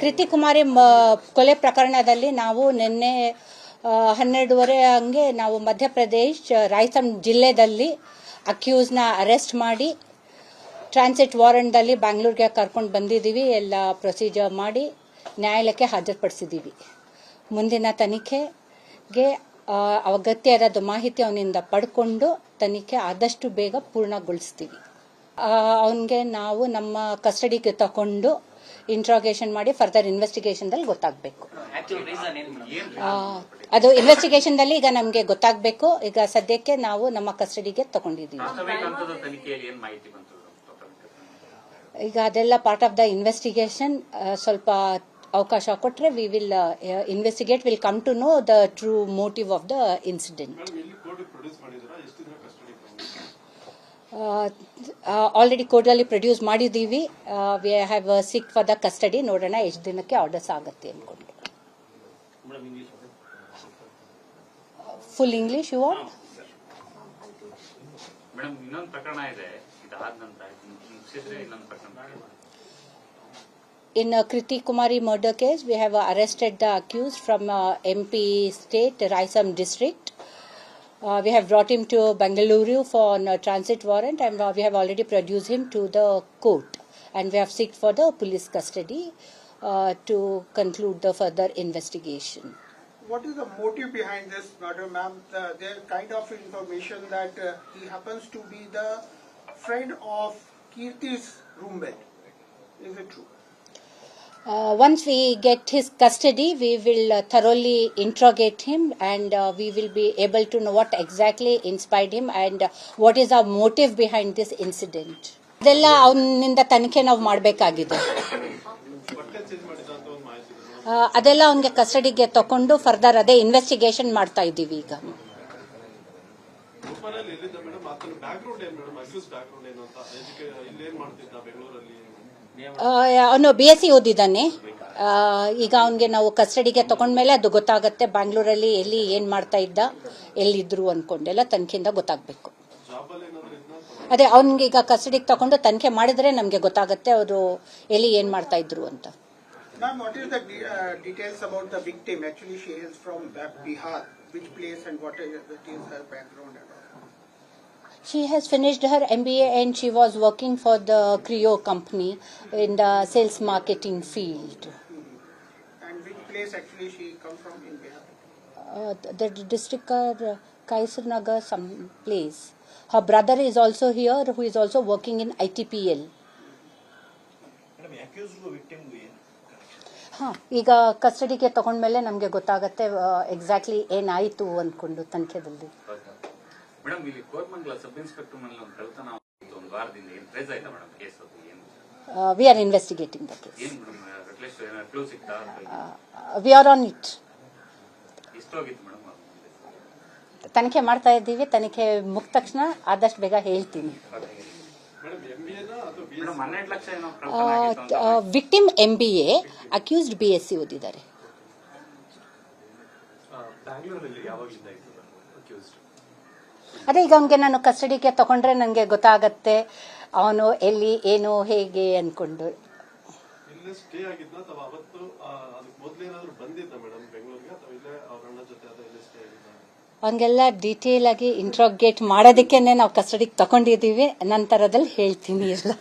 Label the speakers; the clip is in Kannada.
Speaker 1: ಕೃತಿ ಕುಮಾರಿ ಕೊಲೆ ಪ್ರಕರಣದಲ್ಲಿ ನಾವು ನಿನ್ನೆ ಹನ್ನೆರಡುವರೆ ಹಂಗೆ ನಾವು ಮಧ್ಯಪ್ರದೇಶ ರಾಯ್ಸಮ್ ಜಿಲ್ಲೆದಲ್ಲಿ ಅಕ್ಯೂಸ್ನ ಅರೆಸ್ಟ್ ಮಾಡಿ ಟ್ರಾನ್ಸಿಟ್ ವಾರೆಂಟ್ದಲ್ಲಿ ಬ್ಯಾಂಗ್ಳೂರ್ಗೆ ಕರ್ಕೊಂಡು ಬಂದಿದ್ದೀವಿ. ಎಲ್ಲ ಪ್ರೊಸೀಜರ್ ಮಾಡಿ ನ್ಯಾಯಾಲಯಕ್ಕೆ ಹಾಜರುಪಡಿಸಿದ್ದೀವಿ. ಮುಂದಿನ ತನಿಖೆಗೆ ಅಗತ್ಯವಾದ ಮಾಹಿತಿ ಅವನಿಂದ ಪಡ್ಕೊಂಡು ತನಿಖೆ ಆದಷ್ಟು ಬೇಗ ಪೂರ್ಣಗೊಳಿಸ್ತೀವಿ. ಅವನಿಗೆ ನಾವು ನಮ್ಮ ಕಸ್ಟಡಿಗೆ ತಗೊಂಡು ಇಂಟ್ರಾಗೇಷನ್ ಮಾಡಿ ಫರ್ದರ್ ಇನ್ವೆಸ್ಟಿಗೇಷನ್ದಲ್ಲಿ ಗೊತ್ತಾಗಬೇಕು.
Speaker 2: ಅದು ರೀಸನ್ ದಲ್ಲಿ ಮೇಡಮ್?
Speaker 1: ಅದು ಇನ್ವೆಸ್ಟಿಗೇಷನ್ದಲ್ಲಿ ಈಗ ನಮಗೆ ಗೊತ್ತಾಗಬೇಕು. ಈಗ ಸದ್ಯಕ್ಕೆ ನಾವು ನಮ್ಮ ಕಸ್ಟಡಿಗೆ ತಗೊಂಡಿದ್ದೀವಿ.
Speaker 2: ಪ್ರಾಥಮಿಕ ಹಂತದ ತನಿಖೆಯಲ್ಲಿ ಏನ್ ಮಾಹಿತಿ ಬಂತು
Speaker 1: ಈಗ ಅದೆಲ್ಲ ಪಾರ್ಟ್ ಆಫ್ ದ ಇನ್ವೆಸ್ಟಿಗೇಷನ್ ಸ್ವಲ್ಪ ಅವಕಾಶ ಕೊಟ್ಟರೆ we will investigate will come to know the true motive of the incident already ಕೋರ್ಟಲ್ಲಿ ಪ್ರೊಡ್ಯೂಸ್ ಮಾಡಿದ್ದೀವಿ. We have seek for the custody ನೋಡೋಣ ಎಷ್ಟು ದಿನಕ್ಕೆ ಆರ್ಡರ್ಸ್ ಆಗುತ್ತೆ ಅಂದ್ಕೊಂಡು full English you want
Speaker 2: in ಇನ್ನೊಂದು Kumari murder case we have arrested
Speaker 1: the accuse from M P state Raisen district uh, the uh. Uh, we have brought him to Bengaluru for a transit warrant and uh, we have already produced him to the court. And we have sought for the police custody uh, to conclude the further investigation.
Speaker 3: What is the motive behind this murder, ma'am? The, there kind of information that uh, he happens to be the friend of Kirti's roommate. Is it true?
Speaker 1: Uh, once we get his custody, we will uh, thoroughly interrogate him and uh, we will be able to know what exactly inspired him and uh, what is our motive behind this incident. ಅದೆಲ್ಲ ಅವನಿಂದ ತನಿಖೆ ನಾವು ಮಾಡಬೇಕಾಗಿದೆ ಅದೆಲ್ಲ ಅವನಿಗೆ ಕಸ್ಟಡಿಗೆ ತಕೊಂಡು ಫರ್ದರ್ ಅದೇ ಇನ್ವೆಸ್ಟಿಗೇಷನ್ ಮಾಡ್ತಾ ಇದ್ದೀವಿ ಈಗ ಅವನು ಬಿ ಎಸ್ ಸಿ ಓದಿದ್ದಾನೆ. ಈಗ ಅವನಿಗೆ ನಾವು ಕಸ್ಟಡಿಗೆ ತಗೊಂಡ್ಮೇಲೆ ಅದು ಗೊತ್ತಾಗುತ್ತೆ ಬ್ಯಾಂಗ್ಳೂರಲ್ಲಿ ಎಲ್ಲಿ ಏನು ಮಾಡ್ತಾ ಇದ್ದ, ಎಲ್ಲಿದ್ರು ಅಂದ್ಕೊಂಡೆಲ್ಲ ತನಿಖೆಯಿಂದ ಗೊತ್ತಾಗಬೇಕು. ಅದೇ ಅವನಿಗೆ ಈಗ ಕಸ್ಟಡಿಗೆ ತಗೊಂಡು ತನಿಖೆ ಮಾಡಿದರೆ ನಮಗೆ ಗೊತ್ತಾಗುತ್ತೆ ಅವರು ಎಲ್ಲಿ ಏನು ಮಾಡ್ತಾ ಇದ್ರು ಅಂತ.
Speaker 3: She
Speaker 1: has finished her MBA and she was working for the Creo company in the sales marketing field.
Speaker 3: And which place actually she come from in Bihar?
Speaker 1: Uh, the the district uh, Kaisar Nagar, some place. Her brother is also here, who is also working in ITPL. ಹಾಂ ಈಗ ಕಸ್ಟಡಿಗೆ ತಗೊಂಡ್ಮೇಲೆ ನಮಗೆ ಗೊತ್ತಾಗತ್ತೆ ಎಕ್ಸಾಕ್ಟ್ಲಿ ಏನಾಯಿತು ಅಂದ್ಕೊಂಡು ತನಿಖೆದಲ್ಲಿ
Speaker 2: ಮೇಡಮ್ ಇಲ್ಲಿ ಕೋರ್ಮಂಗಲ ಸಬ್ ಇನ್ಸ್ಪೆಕ್ಟರ್ ಮನೆಯಲ್ಲಿ ಒಂದು ಕಳ್ತನ ಆಗಿತ್ತು ಒಂದು ವಾರದಿಂದ ಏನು ಟ್ರೇಸ್ ಆಯ್ತಾ ಮೇಡಮ್ ಕೇಸ್ ಅದು ಏನು?
Speaker 1: We are investigating the case
Speaker 2: ಏನು ಮೇಡಮ್ ಅಟ್ಲೀಸ್ಟ್ ಏನಾದ್ರು ಕ್ಲೂ ಸಿಕ್ತಾ
Speaker 1: ವಿ ಆರ್ ಆನ್ ಇಟ್
Speaker 2: ಎಷ್ಟೋಗಿತ್ತು ಮೇಡಮ್
Speaker 1: ತನಿಖೆ ಮಾಡ್ತಾ ಇದ್ದೀವಿ ತನಿಖೆ ಮುಗಿದ ತಕ್ಷಣ ಆದಷ್ಟು ಬೇಗ ಹೇಳ್ತೀನಿ. Victim M B A accused B S C ಓದಿದ್ದಾರೆ
Speaker 4: ಬ್ಯಾಂಗ್ಳೂರಲ್ಲಿ ಯಾವಾಗಲಿಂದ ಇತ್ತು ಅಕ್ಯೂಸ್ಡ್
Speaker 1: ಅದೇ ಈಗ ಅವನಿಗೆ ನಾನು ಕಸ್ಟಡಿಗೆ ತಗೊಂಡ್ರೆ ನನಗೆ ಗೊತ್ತಾಗತ್ತೆ. ಅವನು ಎಲ್ಲಿ ಏನು ಹೇಗೆ
Speaker 4: ಅನ್ಕೊಂಡು.
Speaker 1: ಅವನಿಗೆಲ್ಲ ಡೀಟೇಲ್ ಆಗಿ ಇಂಟ್ರೋಗೇಟ್ ಮಾಡೋದಕ್ಕೆ ನಾವು ಕಸ್ಟಡಿಗೆ ತಗೊಂಡಿದ್ದೀವಿ. ನಂತರದಲ್ಲಿ ಹೇಳ್ತೀನಿ ಎಲ್ಲ.